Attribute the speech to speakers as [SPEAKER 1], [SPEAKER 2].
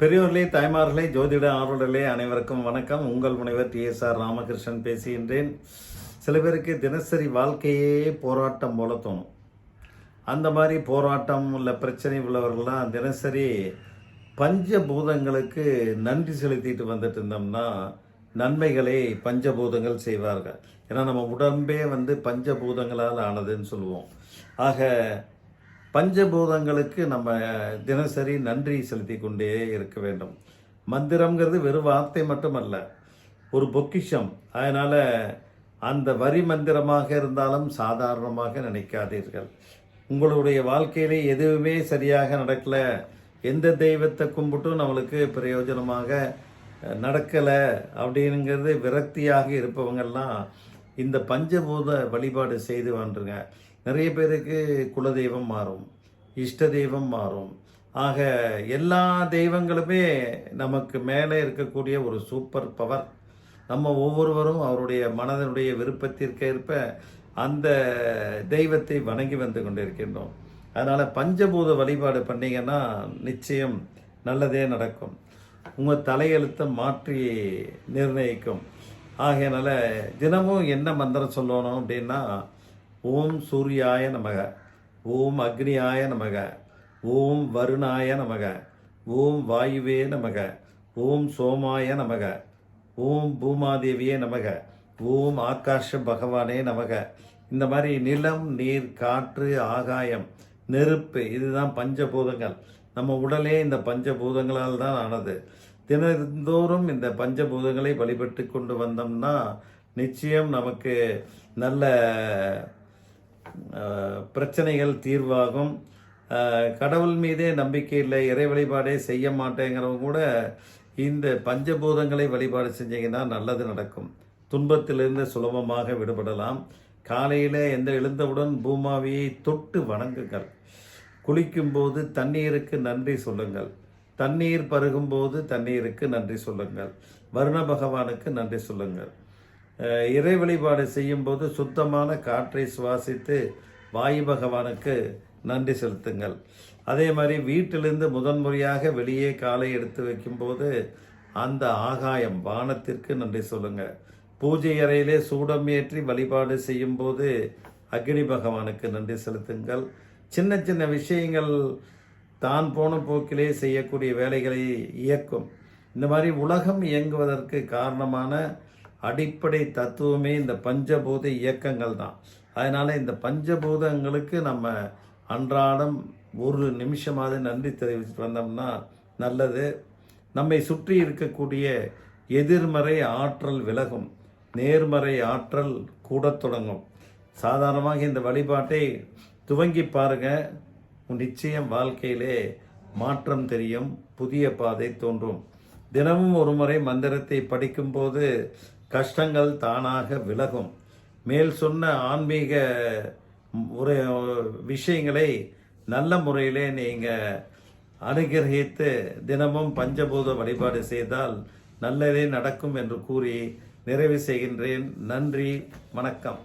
[SPEAKER 1] பெரியோர்களே தாய்மார்களே ஜோதிட ஆர்வலர்களே அனைவருக்கும் வணக்கம். உங்கள் முனைவர் டி. எஸ். ஆர். ராமகிருஷ்ணன் பேசுகின்றேன். சில பேருக்கு தினசரி வாழ்க்கையே போராட்டம் போல தோணும். அந்த மாதிரி போராட்டம் இல்லை பிரச்சனை உள்ளவர்கள்லாம் தினசரி பஞ்சபூதங்களுக்கு நன்றி செலுத்திட்டு வந்துட்டு இருந்தோம்னா நன்மைகளை பஞ்சபூதங்கள் செய்வார்கள். ஏன்னா நம்ம உடம்பே வந்து பஞ்சபூதங்களால் ஆனதுன்னு சொல்லுவோம். ஆக பஞ்சபூதங்களுக்கு நம்ம தினசரி நன்றி செலுத்தி கொண்டே இருக்க வேண்டும். மந்திரம்ங்கிறது வெறும் வார்த்தை மட்டுமல்ல ஒரு பொக்கிஷம். அதனால் அந்த வரி மந்திரமாக இருந்தாலும் சாதாரணமாக நினைக்காதீர்கள். உங்களுடைய வாழ்க்கையிலே எதுவுமே சரியாக நடக்கல. எந்த தெய்வத்தை கும்பிட்டும் நம்மளுக்கு பிரயோஜனமாக நடக்கலை அப்படிங்கிறது விரக்தியாக இருப்பவங்கெல்லாம் இந்த பஞ்சபூத வழிபாடு செய்து வந்துருங்க. நிறைய பேருக்கு குலதெய்வம் மாறும் இஷ்ட தெய்வம் மாறும். ஆக எல்லா தெய்வங்களுமே நமக்கு மேலே இருக்கக்கூடிய ஒரு சூப்பர் பவர் நம்ம ஒவ்வொருவரும் அவருடைய மனதனுடைய விருப்பத்திற்கேற்ப அந்த தெய்வத்தை வணங்கி வந்து கொண்டிருக்கின்றோம். அதனால் பஞ்சபூத வழிபாடு பண்ணிங்கன்னா நிச்சயம் நல்லதே நடக்கும். உங்கள் தலையெழுத்தை மாற்றி நிர்ணயிக்கும். ஆகையனால தினமும் என்ன மந்திரம் சொல்லணும் அப்படின்னா ஓம் சூர்யாய நமக ஓம் அக்னியாய நமக ஓம் வருணாய நமக ஓம் வாயுவே நமக ஓம் சோமாய நமக ஓம் பூமாதேவியே நமக ஓம் ஆகாஷ பகவானே நமக. இந்த மாதிரி நிலம் நீர் காற்று ஆகாயம் நெருப்பு இதுதான் பஞ்சபூதங்கள். நம்ம உடலே இந்த பஞ்சபூதங்களால் தான் ஆனது. தினந்தோறும் இந்த பஞ்சபூதங்களை வழிபட்டு கொண்டு வந்தோம்னா நிச்சயம் நமக்கு நல்ல பிரச்சனைகள் தீர்வாகும். கடவுள் மீதே நம்பிக்கை இல்லை இறை வழிபாடே செய்ய மாட்டேங்கிறவங்க கூட இந்த பஞ்சபூதங்களை வழிபாடு செஞ்சீங்கன்னா நல்லது நடக்கும். துன்பத்திலிருந்து சுலபமாக விடுபடலாம். காலையில் எந்த எழுந்தவுடன் பூமாவியை தொட்டு வணங்குங்கள். குளிக்கும்போது தண்ணீருக்கு நன்றி சொல்லுங்கள். தண்ணீர் பருகும்போது தண்ணீருக்கு நன்றி சொல்லுங்கள். வருண பகவானுக்கு நன்றி சொல்லுங்கள். இறை வழிபாடு செய்யும்போது சுத்தமான காற்றை சுவாசித்து வாயு பகவானுக்கு நன்றி செலுத்துங்கள். அதே மாதிரி வீட்டிலிருந்து முதன்முறையாக வெளியே காலை எடுத்து வைக்கும்போது அந்த ஆகாயம் வானத்திற்கு நன்றி சொல்லுங்கள் பூஜை அறையிலே சூடம் ஏற்றி வழிபாடு செய்யும்போது அக்னி பகவானுக்கு நன்றி செலுத்துங்கள். சின்ன சின்ன விஷயங்கள் தான் போன போக்கிலே செய்யக்கூடிய வேலைகளை இயக்கும். இந்த மாதிரி உலகம் இயங்குவதற்கு காரணமான அடிப்படை தத்துவமே இந்த பஞ்சபூத இயக்கங்கள் தான். அதனால் இந்த பஞ்சபூதங்களுக்கு நம்ம அன்றாடம் ஒரு நிமிஷமாவது நன்றி தெரிவித்து வந்தோம்னா நல்லது. நம்மை சுற்றி இருக்கக்கூடிய எதிர்மறை ஆற்றல் விலகும். நேர்மறை ஆற்றல் கூடத் தொடங்கும். சாதாரணமாக இந்த வழிபாட்டை துவங்கி பாருங்கள் நிச்சயம் வாழ்க்கையிலே மாற்றம் தெரியும். புதிய பாதை தோன்றும். தினமும் ஒரு முறை மந்திரத்தை படிக்கும்போது கஷ்டங்கள் தானாக விலகும். மேல் சொன்ன ஆன்மீக முறை விஷயங்களை நல்ல முறையிலே நீங்கள் அனுகிரகித்து தினமும் பஞ்சபூத வழிபாடு செய்தால் நல்லதே நடக்கும் என்று கூறி நிறைவு செய்கின்றேன். நன்றி வணக்கம்.